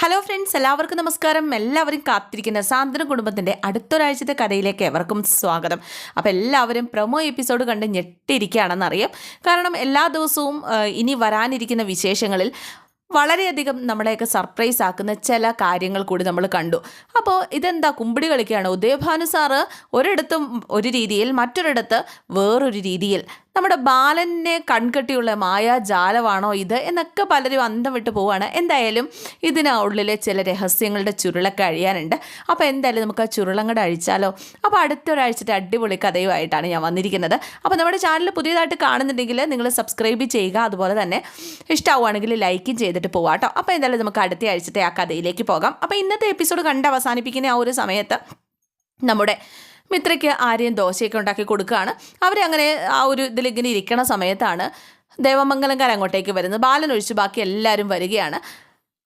Hello friends എല്ലാവർക്കും നമസ്കാരം. എല്ലാവരും കാത്തിരിക്കുന്ന സാന്ത്വന കുടുംബത്തിന്റെ അടുത്തൊരാഴ്ചത്തെ കഥയിലേക്ക് എവർക്കും സ്വാഗതം. അപ്പോൾ എല്ലാവരും പ്രൊമോ എപ്പിസോഡ് കണ്ട് ഞെട്ടിയിരിക്കുകയാണെന്നറിയാം കാരണം എല്ലാ ദിവസവും ഇനി വരാനിരിക്കുന്ന വിശേഷങ്ങളിൽ വളരെയധികം നമ്മളെയൊക്കെ സർപ്രൈസ് ആക്കുന്ന ചില കാര്യങ്ങൾ കൂടി നമ്മൾ കണ്ടു. അപ്പോൾ ഇതെന്താ? കുമ്പിടി കളിക്കുകയാണ്? ഉദയഭാനു സാറ് ഒരിടത്തും ഒരു രീതിയിൽ മറ്റൊരിടത്ത് വേറൊരു രീതിയിൽ നമ്മുടെ ബാലനെ കൺകെട്ടിയുള്ള മായാജാലമാണോ ഇത് എന്നൊക്കെ പലരും അന്തം വിട്ട് പോവാണ്. എന്തായാലും ഇതിനുള്ളിലെ ചില രഹസ്യങ്ങളുടെ ചുരുളൊക്കെ അഴിയാനുണ്ട്. അപ്പോൾ എന്തായാലും നമുക്ക് ആ ചുരുളങ്ങടെ അഴിച്ചാലോ? അപ്പോൾ അടുത്തൊരാഴ്ചത്തെ അടിപൊളി കഥയുമായിട്ടാണ് ഞാൻ വന്നിരിക്കുന്നത്. അപ്പോൾ നമ്മുടെ ചാനൽ പുതിയതായിട്ട് കാണുന്നുണ്ടെങ്കിൽ നിങ്ങൾ സബ്സ്ക്രൈബ് ചെയ്യുക. അതുപോലെ തന്നെ ഇഷ്ടമാവുകയാണെങ്കിൽ ലൈക്കും ചെയ്തിട്ട് പോവാം കേട്ടോ. അപ്പോൾ എന്തായാലും നമുക്ക് അടുത്ത ആഴ്ചത്തെ ആ കഥയിലേക്ക് പോകാം. അപ്പോൾ ഇന്നത്തെ എപ്പിസോഡ് കണ്ട് അവസാനിപ്പിക്കുന്ന ആ ഒരു സമയത്ത് നമ്മുടെ മിത്രയ്ക്ക് ആര്യൻ ദോശയൊക്കെ ഉണ്ടാക്കി കൊടുക്കുകയാണ്. അവരങ്ങനെ ആ ഒരു ഇതിലിങ്ങനെ ഇരിക്കണ സമയത്താണ് ദേവമംഗലംകാർ അങ്ങോട്ടേക്ക് വരുന്നത്. ബാലൻ ഒഴിച്ച് ബാക്കി എല്ലാവരും വരികയാണ്.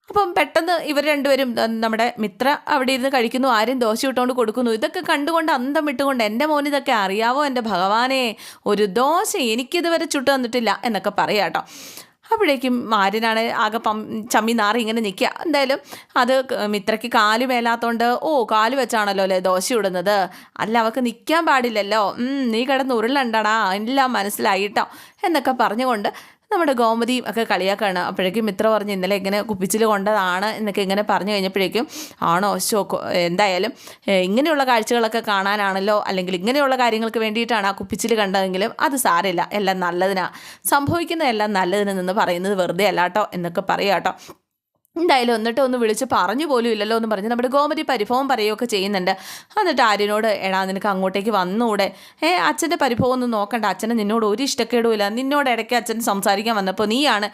അപ്പം പെട്ടെന്ന് ഇവർ രണ്ടുപേരും നമ്മുടെ മിത്ര അവിടെ ഇരുന്ന് കഴിക്കുന്നു ആരും ദോശ ഇട്ടുകൊണ്ട് കൊടുക്കുന്നു. ഇതൊക്കെ കണ്ടുകൊണ്ട് അന്തം വിട്ടുകൊണ്ട് എന്റെ മോൻ ഇതൊക്കെ അറിയാവോ എന്റെ ഭഗവാനെ? ഒരു ദോശ എനിക്കിതുവരെ ചുട്ടു തന്നിട്ടില്ല എന്നൊക്കെ പറയാം കേട്ടോ അപ്പോഴേക്കും മാരിനാണ് ആകെ പം ചമ്മി നാറി ഇങ്ങനെ നിൽക്കുക എന്തായാലും അത് മിത്രയ്ക്ക് കാൽ മേലാത്തോണ്ട് ഓ കാൽ വെച്ചാണല്ലോ അല്ലേ ദോശ ഇടുന്നത്? അല്ല അവൾക്ക് നിൽക്കാൻ പാടില്ലല്ലോ. നീ കിടന്ന് ഉരുളണ്ടടാ. എല്ലാം മനസ്സിലായിട്ടോ എന്നൊക്കെ പറഞ്ഞുകൊണ്ട് നമ്മുടെ ഗോമതിയും ഒക്കെ കളിയാക്കാണ്. അപ്പോഴേക്കും മിത്ര പറഞ്ഞ് ഇന്നലെ ഇങ്ങനെ കുപ്പിച്ചിൽ കൊണ്ടതാണ് എന്നൊക്കെ ഇങ്ങനെ പറഞ്ഞു കഴിഞ്ഞപ്പോഴേക്കും ആണോ? ശോക്കോ എന്തായാലും ഇങ്ങനെയുള്ള കാഴ്ചകളൊക്കെ കാണാനാണല്ലോ? അല്ലെങ്കിൽ ഇങ്ങനെയുള്ള കാര്യങ്ങൾക്ക് വേണ്ടിയിട്ടാണ് ആ കുപ്പിച്ചിൽ കണ്ടതെങ്കിലും അത് സാരമില്ല. എല്ലാം നല്ലതിനാ. സംഭവിക്കുന്ന എല്ലാം നല്ലതിന് നിന്ന് പറയുന്നത് വെറുതെ അല്ലാട്ടോ എന്നൊക്കെ പറയാം കേട്ടോ എന്തായാലും എന്നിട്ട് ഒന്ന് വിളിച്ച് പറഞ്ഞു പോലും ഇല്ലല്ലോ എന്ന് പറഞ്ഞ് നമ്മുടെ ഗോമതി പരിഭവം പറയുകയൊക്കെ ചെയ്യുന്നുണ്ട്. എന്നിട്ട് ആര്യനോട് എടാ നിനക്ക് അങ്ങോട്ടേക്ക് വന്നൂടെ? ഏ അച്ഛന്റെ പരിഭവം ഒന്നും നോക്കണ്ട. അച്ഛനെ നിന്നോട് ഒരു ഇഷ്ടക്കേടുമില്ല നിന്നോട് ഇടയ്ക്ക് അച്ഛൻ സംസാരിക്കാൻ വന്നപ്പോൾ നീയാണ്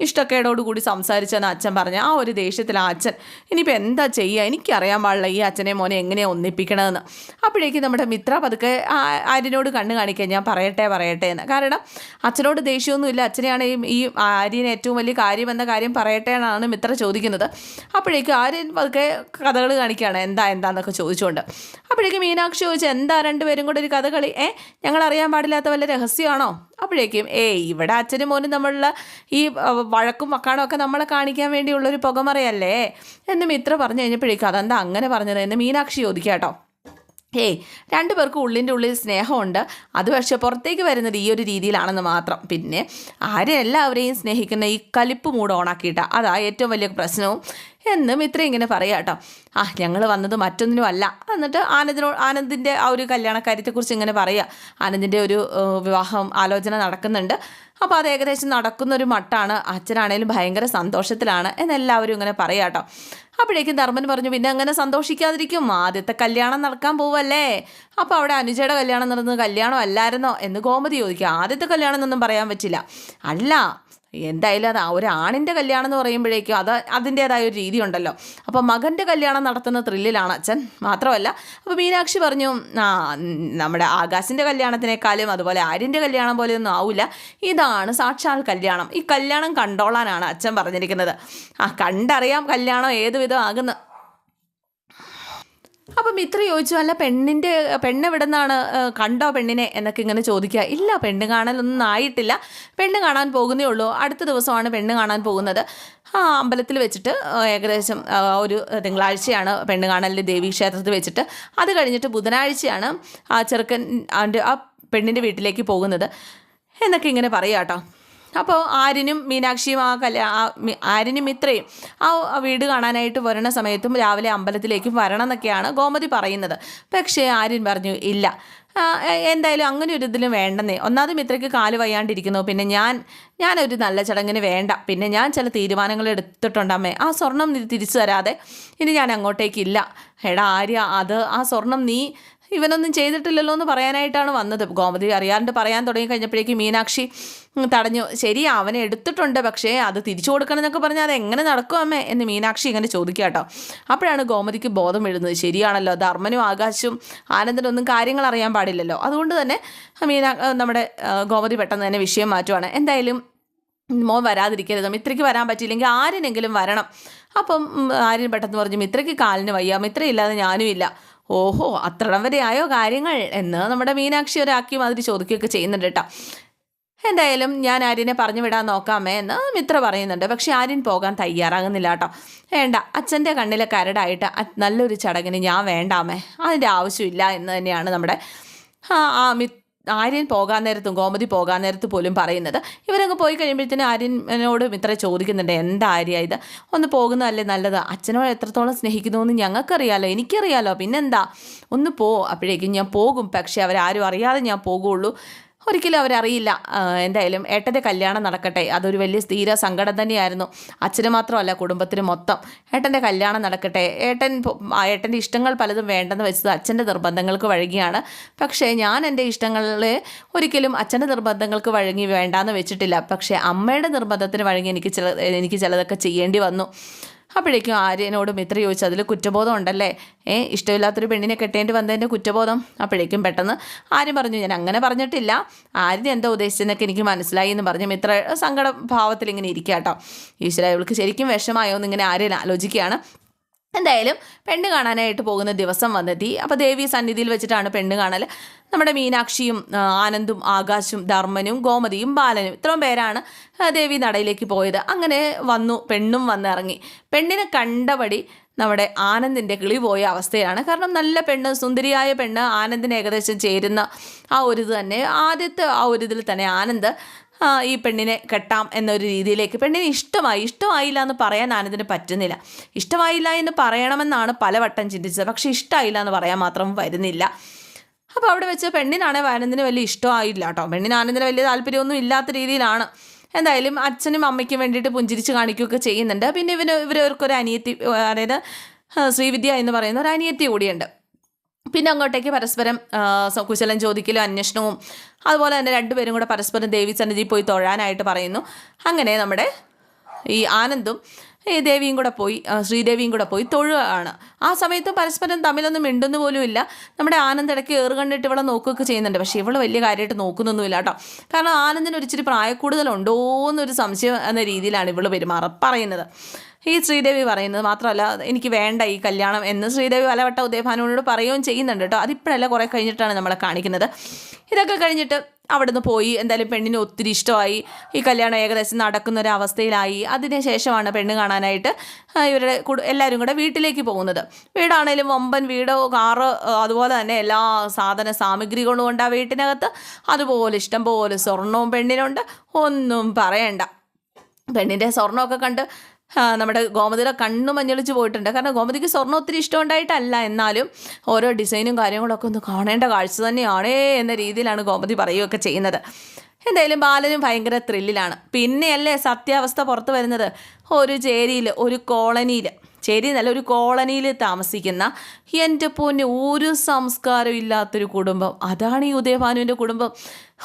ഇഷ്ടക്കേടോട് കൂടി സംസാരിച്ചെന്ന് അച്ഛൻ പറഞ്ഞ. ആ ഒരു ദേഷ്യത്തിൽ ആ അച്ഛൻ. ഇനിയിപ്പോൾ എന്താ ചെയ്യുക എനിക്കറിയാൻ പാടില്ല ഈ അച്ഛനെ മോനെ എങ്ങനെയാണ് ഒന്നിപ്പിക്കണമെന്ന് അപ്പോഴേക്കും നമ്മുടെ മിത്ര പതുക്കെ ആര്യനോട് കണ്ണ് കാണിക്കാൻ ഞാൻ പറയട്ടെ പറയട്ടെ എന്ന്. കാരണം അച്ഛനോട് ദേഷ്യമൊന്നുമില്ല. അച്ഛനെയാണ് ഈ- ആര്യന് ഏറ്റവും വലിയ കാര്യം എന്ന കാര്യം പറയട്ടെ എന്നാണ് മിത്ര ചോദിക്കുന്നത്. അപ്പോഴേക്കും ആര്യൻ പതുക്കെ കഥകൾ കാണിക്കുകയാണ് എന്താ എന്താന്നൊക്കെ ചോദിച്ചുകൊണ്ട്. അപ്പോഴേക്കും മീനാക്ഷി ചോദിച്ചു എന്താ രണ്ടുപേരും കൂടെ ഒരു കഥകളി? ഏ ഞങ്ങൾ അറിയാൻ പാടില്ലാത്ത വല്ല രഹസ്യമാണോ? അപ്പോഴേക്കും ഏ ഇവിടെ അച്ഛനും മോനും തമ്മിലുള്ള ഈ വഴക്കും മക്കാണും ഒക്കെ നമ്മളെ കാണിക്കാൻ വേണ്ടിയുള്ളൊരു പുകമറയല്ലേ? എന്ന് മിത്ര പറഞ്ഞു കഴിഞ്ഞപ്പോഴേക്കും അതെന്താ അങ്ങനെ പറഞ്ഞത്? എന്ന് മീനാക്ഷി ചോദിക്കാം കേട്ടോ ഏയ് രണ്ടു പേർക്കും ഉള്ളിന്റെ ഉള്ളിൽ സ്നേഹമുണ്ട്. അത് പക്ഷേ പുറത്തേക്ക് വരുന്നത് ഈ ഒരു രീതിയിലാണെന്ന് മാത്രം. പിന്നെ ആരെല്ലാവരെയും സ്നേഹിക്കുന്ന ഈ കലിപ്പ് മൂഡ് ഓണാക്കിയിട്ട അതാ ഏറ്റവും വലിയ പ്രശ്നവും. എന്ന് മിത്ര ഇങ്ങനെ പറയാം കേട്ടോ ആ ഞങ്ങൾ വന്നത് മറ്റൊന്നിനും അല്ല. എന്നിട്ട് ആനന്ദിനോ ആനന്ദിന്റെ ആ ഒരു കല്യാണക്കാര്യത്തെക്കുറിച്ച് ഇങ്ങനെ പറയുക ആനന്ദിന്റെ ഒരു വിവാഹം ആലോചന നടക്കുന്നുണ്ട്. അപ്പോൾ അത് ഏകദേശം നടക്കുന്ന ഒരു മട്ടാണ്. അച്ഛനാണേലും ഭയങ്കര സന്തോഷത്തിലാണ് എന്നെല്ലാവരും ഇങ്ങനെ പറയാം കേട്ടോ അപ്പോഴേക്കും ധർമ്മൻ പറഞ്ഞു പിന്നെ അങ്ങനെ സന്തോഷിക്കാതിരിക്കും. ആദ്യത്തെ കല്യാണം നടക്കാൻ പോവല്ലേ? അപ്പോൾ അവിടെ അനുജയുടെ കല്യാണം നടന്നത് കല്യാണം അല്ലായിരുന്നോ? എന്ന് ഗോമതി ചോദിക്കുക ആദ്യത്തെ കല്യാണം എന്നൊന്നും പറയാൻ പറ്റില്ല. അല്ല എന്തായാലും അത് ആ ഒരു ആണിന്റെ കല്യാണം എന്ന് പറയുമ്പോഴേക്കും അത് അതിന്റേതായ ഒരു രീതി ഉണ്ടല്ലോ അപ്പോൾ മകന്റെ കല്യാണം നടത്തുന്ന ത്രില്ലിലാണ് അച്ഛൻ. മാത്രമല്ല അപ്പോൾ മീനാക്ഷി പറഞ്ഞു ആ നമ്മുടെ ആകാശിന്റെ കല്യാണത്തിനേക്കാളും അതുപോലെ ആര്യന്റെ കല്യാണം പോലെയൊന്നും ആവില്ല ഇതാണ് സാക്ഷാൽ കല്യാണം. ഈ കല്യാണം കണ്ടോളാനാണ് അച്ഛൻ പറഞ്ഞിരിക്കുന്നത്. ആ കണ്ടറിയാം കല്യാണം ഏതുവിധം ആകുന്ന. അപ്പം മിത്ര ചോദിച്ചു അല്ല പെണ്ണിന്റെ പെണ്ണ് എവിടെ നിന്നാണ് കണ്ടോ പെണ്ണിനെ എന്നൊക്കെ ഇങ്ങനെ ചോദിക്കുക. ഇല്ല പെണ്ണ് കാണലൊന്നും ആയിട്ടില്ല. പെണ്ണ് കാണാൻ പോകുന്നേ ഉള്ളൂ. അടുത്ത ദിവസമാണ് പെണ്ണ് കാണാൻ പോകുന്നത്. ആ അമ്പലത്തിൽ വെച്ചിട്ട് ഏകദേശം ഒരു തിങ്കളാഴ്ചയാണ് പെണ്ണ് കാണലിന്റെ ദേവീക്ഷേത്രത്തിൽ വെച്ചിട്ട്. അത് കഴിഞ്ഞിട്ട് ബുധനാഴ്ചയാണ് ആ ചെറുക്കൻ ആ പെണ്ണിന്റെ വീട്ടിലേക്ക് പോകുന്നത്. എന്നൊക്കെ ഇങ്ങനെ പറയാം കേട്ടോ. അപ്പോൾ ആരിനും മീനാക്ഷിയും ആ കല്യാണം ആ ഇത്രയും ആ വീട് കാണാനായിട്ട് വരണ സമയത്തും രാവിലെ അമ്പലത്തിലേക്കും വരണം എന്നൊക്കെയാണ് ഗോമതി പറയുന്നത്. പക്ഷേ ആര്യൻ പറഞ്ഞു ഇല്ല. എന്തായാലും അങ്ങനെ ഒരു ഇതിലും വേണ്ടെന്നേ. ഒന്നാമത് മിത്രയ്ക്ക് കാൽ വയ്യാണ്ടിരിക്കുന്നു. പിന്നെ ഞാൻ ഞാനൊരു നല്ല ചടങ്ങിന് വേണ്ട. പിന്നെ ഞാൻ ചില തീരുമാനങ്ങൾ എടുത്തിട്ടുണ്ടമ്മേ ആ സ്വർണം നീ തിരിച്ചു തരാതെ ഇനി ഞാൻ അങ്ങോട്ടേക്കില്ല എടാ ആര്യ അത് ആ സ്വർണം നീ ഇവനൊന്നും ചെയ്തിട്ടില്ലല്ലോ എന്ന് പറയാനായിട്ടാണ് വന്നത്. ഗോമതി അറിയാണ്ട് പറയാൻ തുടങ്ങി കഴിഞ്ഞപ്പോഴേക്കും മീനാക്ഷി തടഞ്ഞു. ശരി അവനെ എടുത്തിട്ടുണ്ട് പക്ഷേ അത് തിരിച്ചു കൊടുക്കണം എന്നൊക്കെ പറഞ്ഞാൽ അത് എങ്ങനെ നടക്കും അമ്മേ എന്ന് മീനാക്ഷി ഇങ്ങനെ ചോദിക്കുക കേട്ടോ. അപ്പോഴാണ് ഗോമതിക്ക് ബോധം എഴുതുന്നത് ശരിയാണല്ലോ ധർമ്മനും ആകാശും ആനന്ദനൊന്നും കാര്യങ്ങൾ അറിയാൻ പാടില്ലല്ലോ. അതുകൊണ്ട് തന്നെ മീനാ നമ്മുടെ ഗോമതി പെട്ടെന്ന് തന്നെ വിഷയം മാറ്റുവാണ്. എന്തായാലും മോൻ വരാതിരിക്കരുത് മിത്രയ്ക്ക് വരാൻ പറ്റിയില്ലെങ്കിൽ ആരിനെങ്കിലും വരണം. അപ്പം ആരും പെട്ടെന്ന് പറഞ്ഞു മിത്രയ്ക്ക് കാലിന് വയ്യ മിത്രയില്ലാതെ ഞാനും ഇല്ല. ഓഹോ അത്രടം വരെ ആയോ കാര്യങ്ങൾ? എന്ന് നമ്മുടെ മീനാക്ഷി ഒരാക്കി മാതിരി ചോദിക്കുകയൊക്കെ ചെയ്യുന്നുണ്ട് കേട്ടോ. എന്തായാലും ഞാൻ ആര്യനെ പറഞ്ഞു വിടാൻ നോക്കാമേ എന്ന് മിത്ര പറയുന്നുണ്ട്. പക്ഷേ ആര്യൻ പോകാൻ തയ്യാറാകുന്നില്ല കേട്ടോ. വേണ്ട അച്ഛന്റെ കണ്ണിലെ കരടായിട്ട് നല്ലൊരു ചടങ്ങിന് ഞാൻ വേണ്ടാമേ അതിന്റെ ആവശ്യമില്ല എന്ന് തന്നെയാണ് നമ്മുടെ ആ ആ മി ആര്യൻ പോകാൻ നേരത്തും ഗോമതി പോകാൻ നേരത്ത് പോലും പറയുന്നത് ഇവരങ്ങ് പോയി കഴിയുമ്പോഴത്തേനും ആര്യനോട് മിത്ര ചോദിക്കുന്നുണ്ട്. എന്താ ആര്യ ഇത്? ഒന്ന് പോകുന്നതല്ലേ നല്ലത്? അച്ഛനോട് എത്രത്തോളം സ്നേഹിക്കുന്നു എന്ന് ഞങ്ങൾക്കറിയാലോ എനിക്കറിയാലോ. പിന്നെന്താ? ഒന്ന് പോ. അപ്പോഴേക്കും ഞാൻ പോകും. പക്ഷേ അവരാരും അറിയാതെ ഞാൻ പോകുള്ളൂ. ഒരിക്കലും അവരറിയില്ല. എന്തായാലും ഏട്ടന്റെ കല്യാണം നടക്കട്ടെ. അതൊരു വലിയ സ്ഥിര സങ്കടം തന്നെയായിരുന്നു. അച്ഛന് മാത്രമല്ല കുടുംബത്തിന് മൊത്തം. ഏട്ടന്റെ കല്യാണം നടക്കട്ടെ. ഏട്ടൻ ഏട്ടന്റെ ഇഷ്ടങ്ങൾ പലതും വേണ്ടെന്ന് വെച്ചത് അച്ഛന്റെ നിർബന്ധങ്ങൾക്ക് വഴങ്ങിയാണ്. പക്ഷേ ഞാൻ എന്റെ ഇഷ്ടങ്ങളെ ഒരിക്കലും അച്ഛന്റെ നിർബന്ധങ്ങൾക്ക് വഴങ്ങി വേണ്ടാന്ന് വെച്ചിട്ടില്ല. പക്ഷേ അമ്മയുടെ നിർബന്ധത്തിന് വഴങ്ങി എനിക്ക് ചില എനിക്ക് ചിലതൊക്കെ ചെയ്യേണ്ടി വന്നു. അപ്പോഴേക്കും ആര്യനോട് മിത്ര ചോദിച്ചു അതിൽ കുറ്റബോധം ഉണ്ടല്ലേ? ഏ ഇഷ്ടമില്ലാത്തൊരു പെണ്ണിനെ കെട്ടേണ്ടി വന്നതിന്റെ കുറ്റബോധം? അപ്പോഴേക്കും പെട്ടെന്ന് ആര്യം പറഞ്ഞു ഞാൻ അങ്ങനെ പറഞ്ഞിട്ടില്ല. ആര്യൻ എന്താ ഉദ്ദേശിച്ചെന്നൊക്കെ എനിക്ക് മനസ്സിലായി എന്ന് പറഞ്ഞു. മിത്ര സങ്കട ഭാവത്തിൽ ഇങ്ങനെ ഇരിക്കുക കേട്ടോ ഈശ്വര ഇവൾക്ക് ശരിക്കും വിഷമായോ എന്ന് ഇങ്ങനെ ആര്യൻ ആലോചിക്കുകയാണ്. എന്തായാലും പെണ്ണ് കാണാനായിട്ട് പോകുന്ന ദിവസം വന്നെത്തി. അപ്പോൾ ദേവി സന്നിധിയിൽ വെച്ചിട്ടാണ് പെണ്ണ് കാണൽ നമ്മുടെ മീനാക്ഷിയും ആനന്ദും ആകാശും ധർമ്മനും ഗോമതിയും ബാലനും ഇത്രയും പേരാണ് ദേവി നടയിലേക്ക് പോയത്. അങ്ങനെ വന്നു പെണ്ണും വന്നിറങ്ങി. പെണ്ണിനെ കണ്ടപടി നമ്മുടെ ആനന്ദിന്റെ കിളി പോയ അവസ്ഥയാണ്. കാരണം നല്ല പെണ്ണ് സുന്ദരിയായ പെണ്ണ് ആനന്ദിന് ഏകദേശം ചേരുന്ന ആ ഒരു തന്നെ. ആദ്യത്തെ ആ ഒരു ഇതിൽ തന്നെ ആനന്ദ് ഈ പെണ്ണിനെ കെട്ടാം എന്നൊരു രീതിയിലേക്ക്. പെണ്ണിന് ഇഷ്ടമായി ഇഷ്ടമായില്ല എന്ന് പറയാൻ ആനന്ദിന് പറ്റുന്നില്ല. ഇഷ്ടമായില്ല എന്ന് പറയണമെന്നാണ് പലവട്ടം ചിന്തിച്ചത്. പക്ഷേ ഇഷ്ടമായില്ല എന്ന് പറയാൻ മാത്രം വരുന്നില്ല. അപ്പോൾ അവിടെ വെച്ച് പെണ്ണിനാണെങ്കിൽ ആനന്ദിന് വലിയ ഇഷ്ടമായില്ല കേട്ടോ. പെണ്ണിന് ആനന്ദിന് വലിയ താല്പര്യമൊന്നും ഇല്ലാത്ത രീതിയിലാണ്. എന്തായാലും അച്ഛനും അമ്മയ്ക്കും വേണ്ടിയിട്ട് പുഞ്ചിരിച്ച് കാണിക്കുകയൊക്കെ ചെയ്യുന്നുണ്ട്. പിന്നെ ഇവന് ഇവരവർക്കൊരു അനിയത്തി അതായത് ശ്രീവിദ്യ എന്ന് പറയുന്ന ഒരു അനിയത്തി കൂടിയുണ്ട്. പിന്നെ അങ്ങോട്ടേക്ക് പരസ്പരം കുശലം ചോദിക്കലും അന്വേഷണവും അതുപോലെ തന്നെ രണ്ടുപേരും കൂടെ പരസ്പരം ദേവി സന്നിധിയിൽ പോയി തൊഴാനായിട്ട് പറയുന്നു. അങ്ങനെ നമ്മുടെ ഈ ആനന്ദും ഈ ദേവിയും കൂടെ പോയി ശ്രീദേവിയും കൂടെ പോയി തൊഴുകയാണ് ആ സമയത്ത് പരസ്പരം തമ്മിലൊന്നും മിണ്ടുന്നു പോലും ഇല്ല. നമ്മുടെ ആനന്ദ് ഇടയ്ക്ക് ഏറ് കണ്ടിട്ട് ഇവളെ നോക്കുകയൊക്കെ ചെയ്യുന്നുണ്ട്. പക്ഷേ ഇവൾ വലിയ കാര്യമായിട്ട് നോക്കുന്നൊന്നുമില്ല കേട്ടോ. കാരണം ആനന്ദിന് ഒരിച്ചിരി പ്രായക്കൂടുതലുണ്ടോ എന്നൊരു സംശയം എന്ന രീതിയിലാണ് ഇവൾ പെരുമാറ പറയുന്നത്. ഈ ശ്രീദേവി പറയുന്നത് മാത്രമല്ല എനിക്ക് വേണ്ട ഈ കല്യാണം എന്ന് ശ്രീദേവി പലവട്ടം ഉദയഭാനുവിനോട് പറയുകയും ചെയ്യുന്നുണ്ട് കേട്ടോ. അതിപ്പോഴല്ല കുറേ കഴിഞ്ഞിട്ടാണ് നമ്മളെ കാണിക്കുന്നത്. ഇതൊക്കെ കഴിഞ്ഞിട്ട് അവിടുന്ന് പോയി എന്തായാലും പെണ്ണിന് ഒത്തിരി ഇഷ്ടമായി. ഈ കല്യാണം ഏകദേശം നടക്കുന്ന ഒരു അവസ്ഥയിലായി അതിന് ശേഷമാണ് പെണ്ണ് കാണാനായിട്ട് ഇവരുടെ എല്ലാവരും കൂടെ വീട്ടിലേക്ക് പോകുന്നത്. വീടാണേലും വമ്പൻ വീടോ കാറ് അതുപോലെ തന്നെ എല്ലാ സാധന സാമഗ്രികളും ഉണ്ട് ആ വീട്ടിനകത്ത്. അതുപോലെ ഇഷ്ടം പോലെ സ്വർണവും പെണ്ണിനുണ്ട്. ഒന്നും പറയണ്ട. പെണ്ണിന്റെ സ്വർണമൊക്കെ കണ്ട് നമ്മുടെ ഗോമതിയുടെ കണ്ണു മഞ്ഞളിച്ച് പോയിട്ടുണ്ട്. കാരണം ഗോമതിക്ക് സ്വർണം ഒത്തിരി ഇഷ്ടമുണ്ടായിട്ടല്ല. എന്നാലും ഓരോ ഡിസൈനും കാര്യങ്ങളൊക്കെ ഒന്ന് കാണേണ്ട കാഴ്ച തന്നെയാണേ എന്ന രീതിയിലാണ് ഗോമതി പറയുകയൊക്കെ ചെയ്യുന്നത്. എന്തായാലും ബാലനും ഭയങ്കര ത്രില്ലിലാണ് പിന്നെയല്ലേ സത്യാവസ്ഥ പുറത്തു വരുന്നത്? ഒരു ചേരിയിൽ ഒരു കോളനിയിൽ ചേരി നല്ല ഒരു കോളനിയിൽ താമസിക്കുന്ന എന്റെ പൊന്നെ ഒരു സംസ്കാരം ഇല്ലാത്തൊരു കുടുംബം. അതാണ് ഈ ഉദയഭാനുവിന്റെ കുടുംബം.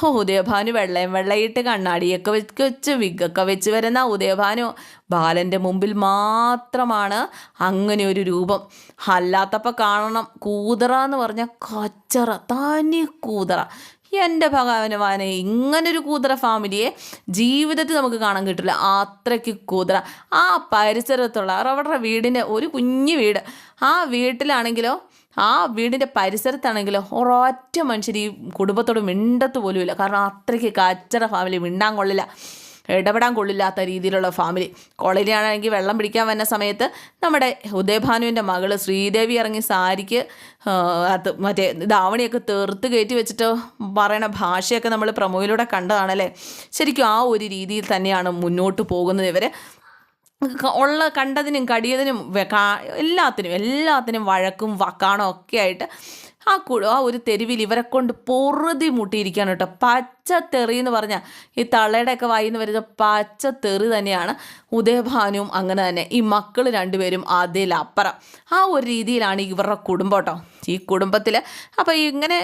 ഓ ഉദയഭാനു വെള്ളയും വെള്ളയിട്ട് കണ്ണാടിയൊക്കെ വെച്ച് വെച്ച് വിഗൊക്കെ വെച്ച് വരുന്ന ഉദയഭാനു ബാലന്റെ മുമ്പിൽ മാത്രമാണ് അങ്ങനെ ഒരു രൂപം. അല്ലാത്തപ്പോൾ കാണണം കൂതറ എന്ന് പറഞ്ഞാൽ കച്ചറ തനി കൂതറ. എന്റെ ഭഗവാനെ ഇങ്ങനൊരു കൂതറ ഫാമിലിയെ ജീവിതത്തിൽ നമുക്ക് കാണാൻ കിട്ടില്ല. അത്രയ്ക്ക് കൂതറ. ആ പരിസരത്തുള്ള അവരുടെ വീടിന്റെ ഒരു കുഞ്ഞു വീട് ആ വീട്ടിലാണെങ്കിലോ ആ വീടിന്റെ പരിസരത്താണെങ്കിലോ ഒരൊറ്റ മനുഷ്യർ ഈ കുടുംബത്തോട് മിണ്ടത്ത് പോലുമില്ല. കാരണം അത്രയ്ക്ക് കച്ചറ ഫാമിലി മിണ്ടാൻ കൊള്ളില്ല. ഇടപെടാൻ കൊള്ളില്ലാത്ത രീതിയിലുള്ള ഫാമിലി. കോളേജിലാണെങ്കിൽ വെള്ളം പിടിക്കാൻ വന്ന സമയത്ത് നമ്മുടെ ഉദയഭാനുവിന്റെ മകൾ ശ്രീദേവി ഇറങ്ങി സാരിക്ക് അത് മറ്റേ ധാവണിയൊക്കെ തീർത്ത് കയറ്റി വെച്ചിട്ട് പറയണ ഭാഷയൊക്കെ നമ്മൾ പ്രമോയിലൂടെ കണ്ടതാണല്ലേ? ശരിക്കും ആ ഒരു രീതിയിൽ തന്നെയാണ് മുന്നോട്ട് പോകുന്നത് ഇവർ ഉള്ള കണ്ടതിനും കടിയതിനും എല്ലാത്തിനും എല്ലാത്തിനും വഴക്കും വക്കാണോ ഒക്കെ ആയിട്ട് ആ ആ ഒരു തെരുവിൽ ഇവരെ കൊണ്ട് പൊറുതി മുട്ടിയിരിക്കുകയാണ് കേട്ടോ. തെറി എന്ന് പറഞ്ഞാൽ ഈ തള്ളയുടെയൊക്കെ വായിൽ നിന്ന് വരുന്ന പച്ച തെറി തന്നെയാണ് ഉദയഭാനുവും അങ്ങനെ തന്നെ. ഈ മക്കൾ രണ്ടുപേരും അതിലപ്പുറം. ആ ഒരു രീതിയിലാണ് ഇവരുടെ കുടുംബം കേട്ടോ. ഈ കുടുംബത്തിൽ അപ്പോൾ ഇങ്ങനെ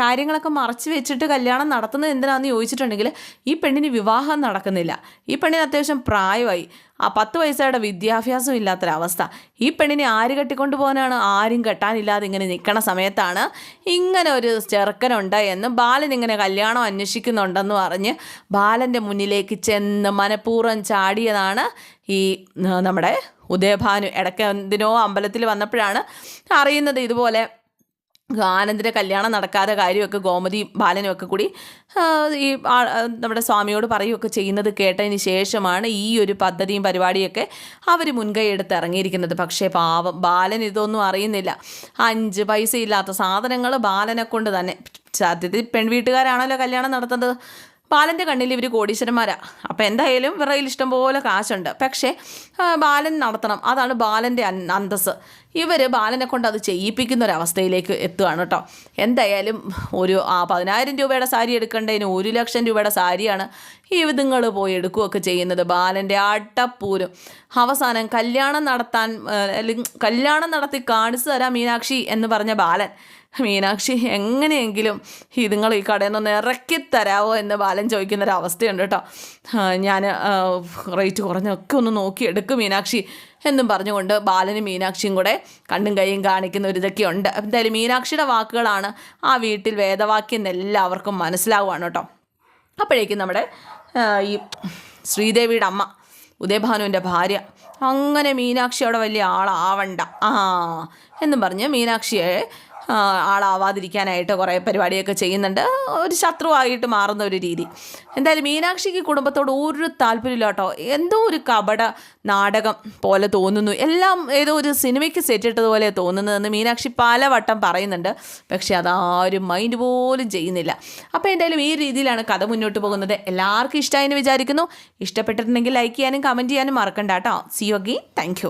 കാര്യങ്ങളൊക്കെ മറച്ചു വെച്ചിട്ട് കല്യാണം നടത്തുന്നത് എന്തിനാണെന്ന് ചോദിച്ചിട്ടുണ്ടെങ്കിൽ ഈ പെണ്ണിന് വിവാഹം നടക്കുന്നില്ല. ഈ പെണ്ണിന് അത്യാവശ്യം പ്രായമായി. ആ പത്ത് വയസ്സായുടെ വിദ്യാഭ്യാസം ഇല്ലാത്തൊരവസ്ഥ. ഈ പെണ്ണിനെ ആര് കെട്ടിക്കൊണ്ട് പോകാനാണ് ആരും കെട്ടാനില്ലാതെ ഇങ്ങനെ നിൽക്കണ സമയത്താണ് ഇങ്ങനെ ഒരു ചെറുക്കനുണ്ട് എന്ന് ബാലൻ ഇങ്ങനെ കല്യാണം അന്വേഷിക്കുന്നുണ്ടെന്ന് പറഞ്ഞ് ബാലന്റെ മുന്നിലേക്ക് ചെന്ന് മനഃപൂർവം ചാടിയതാണ് ഈ നമ്മുടെ ഉദയഭാനു. ഇടയ്ക്ക് എന്തിനോ അമ്പലത്തിൽ വന്നപ്പോഴാണ് അറിയുന്നത് ഇതുപോലെ ആനന്ദിന്റെ കല്യാണം നടക്കാതെ കാര്യമൊക്കെ ഗോമതി ബാലനും ഒക്കെ കൂടി ഈ നമ്മുടെ സ്വാമിയോട് പറയുകയൊക്കെ ചെയ്യുന്നത് കേട്ടതിന് ശേഷമാണ് ഈ ഒരു പദ്ധതിയും പരിപാടിയൊക്കെ അവർ മുൻകൈ എടുത്ത് ഇറങ്ങിയിരിക്കുന്നത്. പക്ഷേ പാവം ബാലൻ ഇതൊന്നും അറിയുന്നില്ല. അഞ്ച് പൈസ ഇല്ലാത്ത സാധനങ്ങൾ ബാലനെ കൊണ്ട് തന്നെ. സത്യത്തിൽ പെൺവീട്ടുകാരാണല്ലോ കല്യാണം നടത്തുന്നത്. ബാലന്റെ കണ്ണിൽ ഇവർ കോടീശ്വരന്മാരാ. അപ്പം എന്തായാലും കയ്യിൽ ഇഷ്ടംപോലെ കാശുണ്ട്. പക്ഷേ ബാലൻ നടത്തണം. അതാണ് ബാലന്റെ അന്തസ് ഇവർ ബാലനെ കൊണ്ട് അത് ചെയ്യിപ്പിക്കുന്ന ഒരവസ്ഥയിലേക്ക് എത്തുകയാണ് കേട്ടോ. എന്തായാലും ഒരു ആ പതിനായിരം രൂപയുടെ സാരി എടുക്കേണ്ടതിന് ഒരു ലക്ഷം രൂപയുടെ സാരിയാണ് ഈ വിധങ്ങൾ പോയി എടുക്കുകയൊക്കെ ചെയ്യുന്നത് ബാലന്റെ അട്ടപ്പൂരം. അവസാനം കല്യാണം നടത്താൻ അല്ലെങ്കിൽ കല്യാണം നടത്തി കാണിച്ചു തരാം മീനാക്ഷി എന്ന് പറഞ്ഞ ബാലൻ. മീനാക്ഷി എങ്ങനെയെങ്കിലും ഇതുങ്ങൾ ഈ കടയിൽ നിന്ന് ഇറക്കി തരാമോ എന്ന് ബാലൻ ചോദിക്കുന്നൊരവസ്ഥയുണ്ട് കേട്ടോ. ഞാൻ റേറ്റ് കുറഞ്ഞൊക്കെ ഒന്ന് നോക്കി എടുക്കും മീനാക്ഷി എന്നും പറഞ്ഞുകൊണ്ട് ബാലനും മീനാക്ഷിയും കൂടെ കണ്ണും കൈയും കാണിക്കുന്ന ഒരു ഇതൊക്കെ ഉണ്ട്. എന്തായാലും മീനാക്ഷിയുടെ വാക്കുകളാണ് ആ വീട്ടിൽ വേദവാക്യം എല്ലാവർക്കും മനസ്സിലാവുകയാണ് കേട്ടോ. അപ്പോഴേക്കും നമ്മുടെ ഈ ശ്രീദേവിയുടെ അമ്മ ഉദയഭാനുവിന്റെ ഭാര്യ അങ്ങനെ മീനാക്ഷി അവിടെ വലിയ ആളാവണ്ട. ആ എന്നും പറഞ്ഞ് മീനാക്ഷിയെ ആളാവാതിരിക്കാനായിട്ട് കുറേ പരിപാടിയൊക്കെ ചെയ്യുന്നുണ്ട്. ഒരു ശത്രുവായിട്ട് മാറുന്ന ഒരു രീതി. എന്തായാലും മീനാക്ഷിക്ക് കുടുംബത്തോട് ഒരു താല്പര്യമില്ല കേട്ടോ. എന്തോ ഒരു കപട നാടകം പോലെ തോന്നുന്നു. എല്ലാം ഏതോ ഒരു സിനിമയ്ക്ക് സെറ്റിട്ടതുപോലെ തോന്നുന്നതെന്ന് മീനാക്ഷി പലവട്ടം പറയുന്നുണ്ട്. പക്ഷെ അതാരും മൈൻഡ് പോലും ചെയ്യുന്നില്ല. അപ്പോൾ എന്തായാലും ഈ രീതിയിലാണ് കഥ മുന്നോട്ട് പോകുന്നത്. എല്ലാവർക്കും ഇഷ്ടമായി എന്ന് വിചാരിക്കുന്നു. ഇഷ്ടപ്പെട്ടിട്ടുണ്ടെങ്കിൽ ലൈക്ക് ചെയ്യാനും കമന്റ് ചെയ്യാനും മറക്കണ്ട കേട്ടോ. C you again thank